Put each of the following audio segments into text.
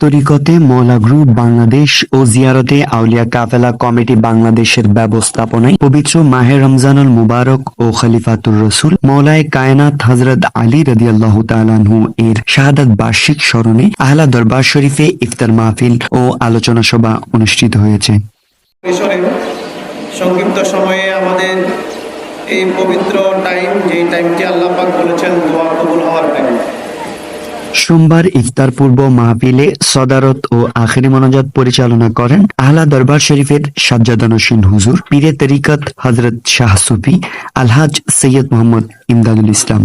তরিকতে মৌলা গ্রুপ বাংলাদেশ ও জিয়ারতে আউলিয়া কাফেলা কমিটি বাংলাদেশের ব্যবস্থাপনায় পবিত্র মাহে রমজানুল মুবারক ও খলিফাতুর রসুল মৌলায় কায়নাত হজরত আলী রদিয়াল্লাহ তালানহু এর শাহাদাত বার্ষিক স্মরণে আহলা দরবার শরীফে ইফতার মাহফিল ও আলোচনা সভা অনুষ্ঠিত হয়েছে। সংক্ষিপ্ত সময়ে আমাদের এই পবিত্র টাইম যেই টাইমটি আল্লাহ পাক বলেছেন, দোয়া কবুল হওয়ার টাইম সোমবার ইফতার পূর্ব মাহফিলে সদারত ও আখেরি মনোজাত পরিচালনা করেন আহলা দরবার শরীফের সাজ্জাদানসীন হুজুর পীরে তরিকত হজরত শাহ সুফি, আলহাজ সৈয়দ মোহাম্মদ ইমদাদুল ইসলাম।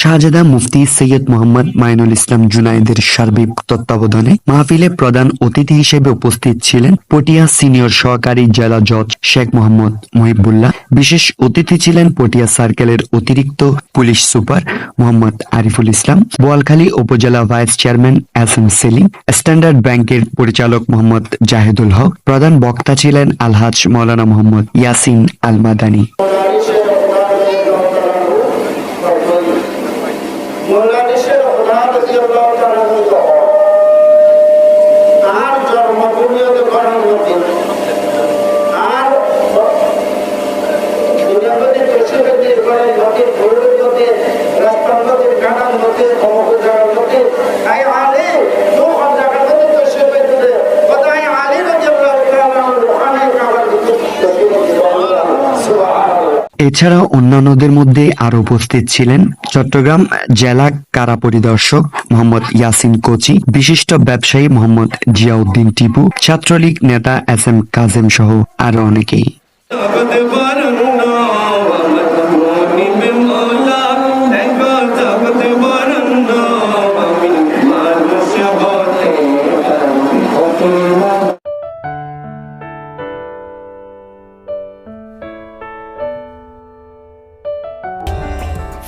শাহজাদা মুফতি সৈয়দ মোহাম্মদ মাইনুল ইসলাম জুনাইদের সার্বিক তত্ত্বাবধানে মাহফিলে প্রধান অতিথি হিসেবে উপস্থিত ছিলেন পটিয়া সিনিয়র সহকারী জেলা জজ শেখ মোহাম্মদ মহিবুল্লাহ। বিশেষ অতিথি ছিলেন পটিয়া সার্কেলের অতিরিক্ত police super Mohammad Ariful Islam, Boalkhali upazila vice chairman S M Selim, standard ব্যাংকের পরিচালক মোহাম্মদ জাহিদুল হক, প্রধান বক্তা ছিলেন আলহাজ মৌলানা মোহাম্মদ ইয়াসিন আল বাংলাদেশের আর জন্মভূমিতে করানোতে আর দুর্গাপতি কৃষকের করে নদীর ভৈরব নদী রাস্তার নদীর কানার নদী অমুক জায়গার নদী তাই আলে সুবহানাল্লাহ এছাড়া অন্যান্যদের মধ্যে আরও উপস্থিত ছিলেন চট্টগ্রাম জেলা কারা পরিদর্শক মোহাম্মদ ইয়াসিন কোচি, বিশিষ্ট ব্যবসায়ী মোহাম্মদ জিয়াউদ্দিন টিপু, ছাত্রলীগ নেতা এস এম কাজেম সহ আরও অনেকেই।